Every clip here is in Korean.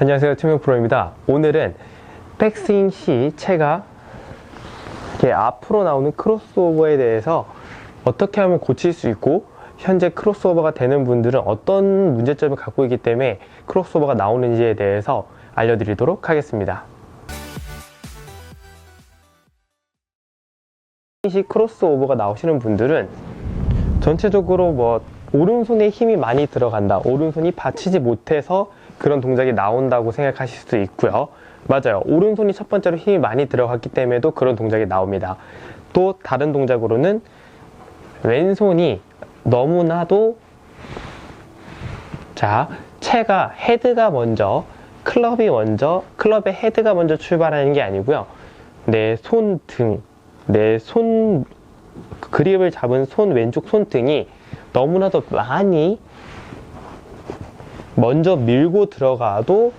안녕하세요. 최명 프로입니다. 오늘은 백스윙 시 채가 이렇게 앞으로 나오는 크로스오버에 대해서 어떻게 하면 고칠 수 있고 현재 크로스오버가 되는 분들은 어떤 문제점을 갖고 있기 때문에 크로스오버가 나오는지에 대해서 알려드리도록 하겠습니다. 시 크로스오버가 나오시는 분들은 전체적으로 뭐 오른손에 힘이 많이 들어간다. 오른손이 받치지 못해서 그런 동작이 나온다고 생각하실 수도 있고요. 맞아요. 오른손이 첫 번째로 힘이 많이 들어갔기 때문에도 그런 동작이 나옵니다. 또 다른 동작으로는 왼손이 너무나도 자, 채가 헤드가 먼저 클럽이 먼저 클럽의 헤드가 먼저 출발하는 게 아니고요. 내 손등, 내 손 그립을 잡은 손 왼쪽 손등이 너무나도 많이 먼저 밀고 들어가도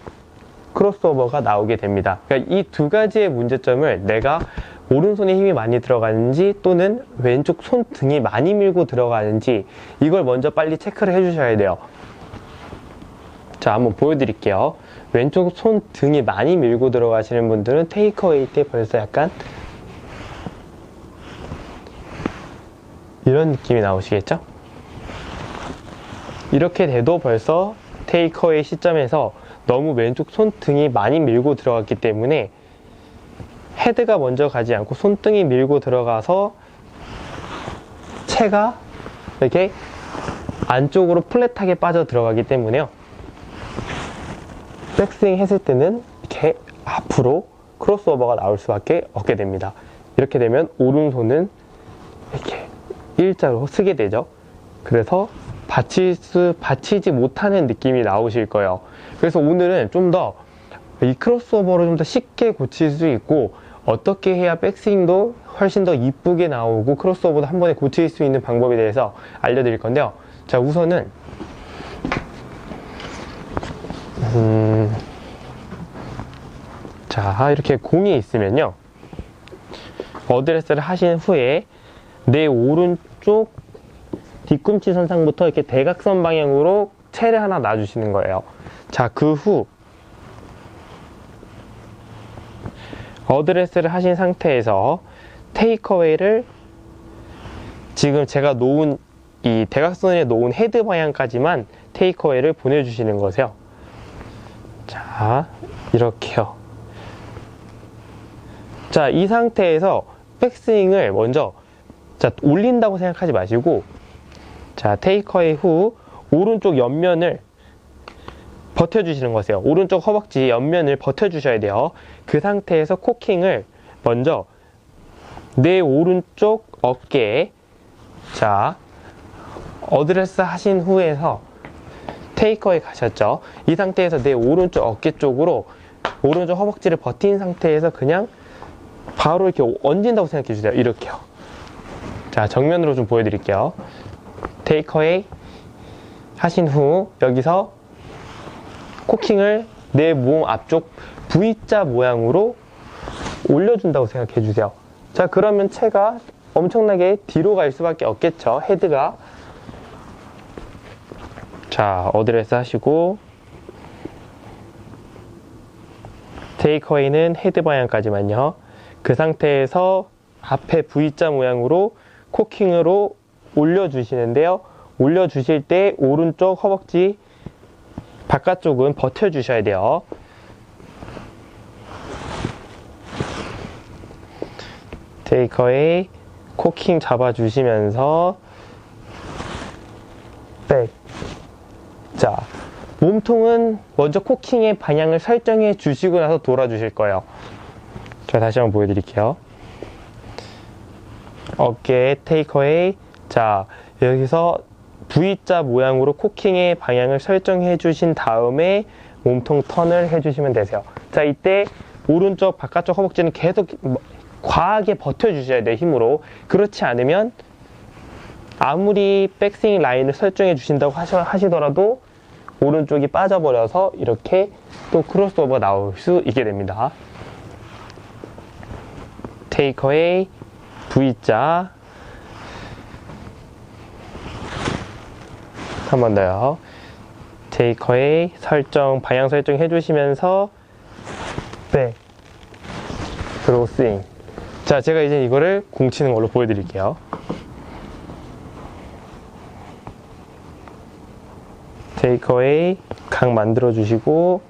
크로스오버가 나오게 됩니다. 그러니까 이 두 가지의 문제점을 내가 오른손에 힘이 많이 들어가는지 또는 왼쪽 손등이 많이 밀고 들어가는지 이걸 먼저 빨리 체크를 해주셔야 돼요. 자, 한번 보여드릴게요. 왼쪽 손등이 많이 밀고 들어가시는 분들은 테이크어웨이 때 벌써 약간 이런 느낌이 나오시겠죠? 이렇게 돼도 벌써 테이커의 시점에서 너무 왼쪽 손등이 많이 밀고 들어갔기 때문에 헤드가 먼저 가지 않고 손등이 밀고 들어가서 채가 이렇게 안쪽으로 플랫하게 빠져 들어가기 때문에요. 백스윙 했을 때는 이렇게 앞으로 크로스오버가 나올 수밖에 없게 됩니다. 이렇게 되면 오른손은 이렇게 일자로 쓰게 되죠. 그래서 수, 받치지 못하는 느낌이 나오실 거예요. 그래서 오늘은 좀 더 이 크로스오버를 좀더 쉽게 고칠 수 있고 어떻게 해야 백스윙도 훨씬 더 이쁘게 나오고 크로스오버도 한 번에 고칠 수 있는 방법에 대해서 알려드릴 건데요. 자, 우선은 음, 자, 이렇게 공이 있으면요. 어드레스를 하신 후에 내 오른쪽 뒤꿈치 선상부터 이렇게 대각선 방향으로 채를 하나 놔주시는 거예요. 자, 그 후 어드레스를 하신 상태에서 테이크어웨이를 지금 제가 놓은 이 대각선에 놓은 헤드 방향까지만 테이크어웨이를 보내주시는 거세요. 자, 이렇게요. 자, 이 상태에서 백스윙을 먼저 자, 올린다고 생각하지 마시고 자, 테이커의 후 오른쪽 옆면을 버텨주시는 거세요. 오른쪽 허벅지 옆면을 버텨주셔야 돼요. 그 상태에서 코킹을 먼저 내 오른쪽 어깨에 자, 어드레스 하신 후에서 테이커에 가셨죠. 이 상태에서 내 오른쪽 어깨 쪽으로 오른쪽 허벅지를 버틴 상태에서 그냥 바로 이렇게 얹는다고 생각해 주세요. 이렇게요. 자, 정면으로 좀 보여드릴게요. 테이크어웨이 하신 후 여기서 코킹을 내 몸 앞쪽 V자 모양으로 올려준다고 생각해 주세요. 자, 그러면 채가 엄청나게 뒤로 갈 수밖에 없겠죠. 헤드가. 자, 어드레스 하시고 테이크어웨이는 헤드 방향까지만요. 그 상태에서 앞에 V자 모양으로 코킹으로 올려주시는데요. 올려주실 때 오른쪽 허벅지 바깥쪽은 버텨주셔야 돼요. 테이커의 코킹 잡아주시면서 백. 자, 몸통은 먼저 코킹의 방향을 설정해 주시고 나서 돌아주실 거예요. 자, 다시 한번 보여드릴게요. 어깨 테이크어웨이. 자, 여기서 V자 모양으로 코킹의 방향을 설정해 주신 다음에 몸통 턴을 해 주시면 되세요. 자, 이때 오른쪽 바깥쪽 허벅지는 계속 과하게 버텨 주셔야 돼요, 힘으로. 그렇지 않으면 아무리 백스윙 라인을 설정해 주신다고 하시더라도 오른쪽이 빠져버려서 이렇게 또 크로스오버가 나올 수 있게 됩니다. 테이크어웨이 V자 한 번 더요. 테이커의 설정, 방향 설정 해주시면서 백, 그리고. 자, 제가 이제 이거를 공 치는 걸로 보여드릴게요. 테이커웨이 각 만들어 주시고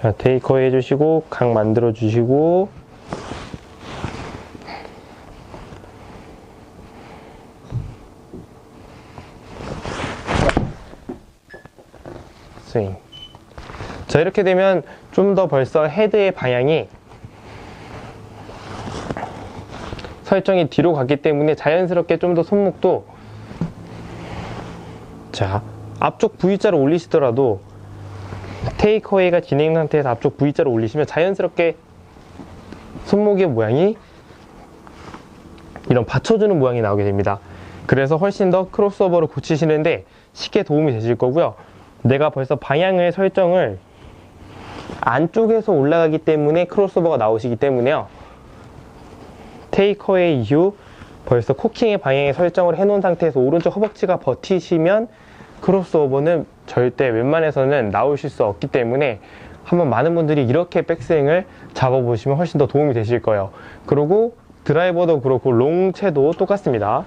자, 테이커 해주시고, 각 만들어 주시고, 스윙. 자, 이렇게 되면 좀 더 벌써 헤드의 방향이 설정이 뒤로 갔기 때문에 자연스럽게 좀 더 손목도 자, 앞쪽 V자를 올리시더라도 테이크어웨이가 진행 상태에서 앞쪽 V자를 올리시면 자연스럽게 손목의 모양이 이런 받쳐주는 모양이 나오게 됩니다. 그래서 훨씬 더 크로스오버를 고치시는데 쉽게 도움이 되실 거고요. 내가 벌써 방향의 설정을 안쪽에서 올라가기 때문에 크로스오버가 나오시기 때문에요. 테이크어웨이 이후 벌써 코킹의 방향의 설정을 해놓은 상태에서 오른쪽 허벅지가 버티시면 크로스오버는 절대 웬만해서는 나오실 수 없기 때문에 한번 많은 분들이 이렇게 백스윙을 잡아보시면 훨씬 더 도움이 되실 거예요. 그리고 드라이버도 그렇고 롱채도 똑같습니다.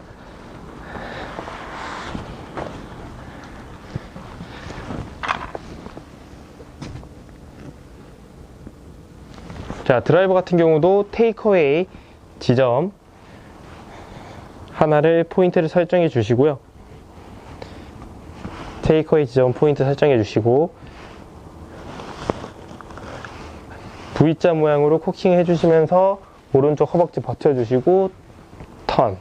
자, 드라이버 같은 경우도 테이크어웨이 지점 하나를 포인트를 설정해 주시고요. 테이크어웨이 지점 포인트 설정해 주시고 V자 모양으로 코킹 해주시면서 오른쪽 허벅지 버텨주시고 턴.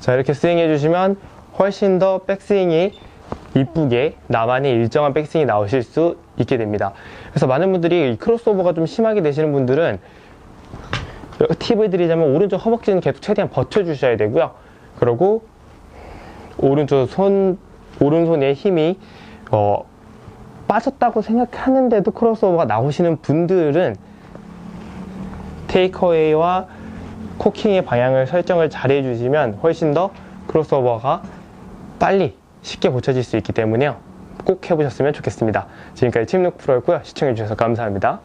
자 이렇게 스윙 해 주시면 훨씬 더 백스윙이 이쁘게 나만의 일정한 백스윙이 나오실 수 있게 됩니다 그래서 많은 분들이 이 크로스오버가 좀 심하게 되시는 분들은 팁을 드리자면 오른쪽 허벅지는 계속 최대한 버텨주셔야 되고요 그리고 오른쪽 손 오른손의 힘이 어, 빠졌다고 생각하는데도 크로스오버가 나오시는 분들은 테이크어웨이와 코킹의 방향을 설정을 잘 해주시면 훨씬 더 크로스오버가 빨리 쉽게 고쳐질 수 있기 때문에요. 꼭 해보셨으면 좋겠습니다. 지금까지 팀룩 프로였고요. 시청해주셔서 감사합니다.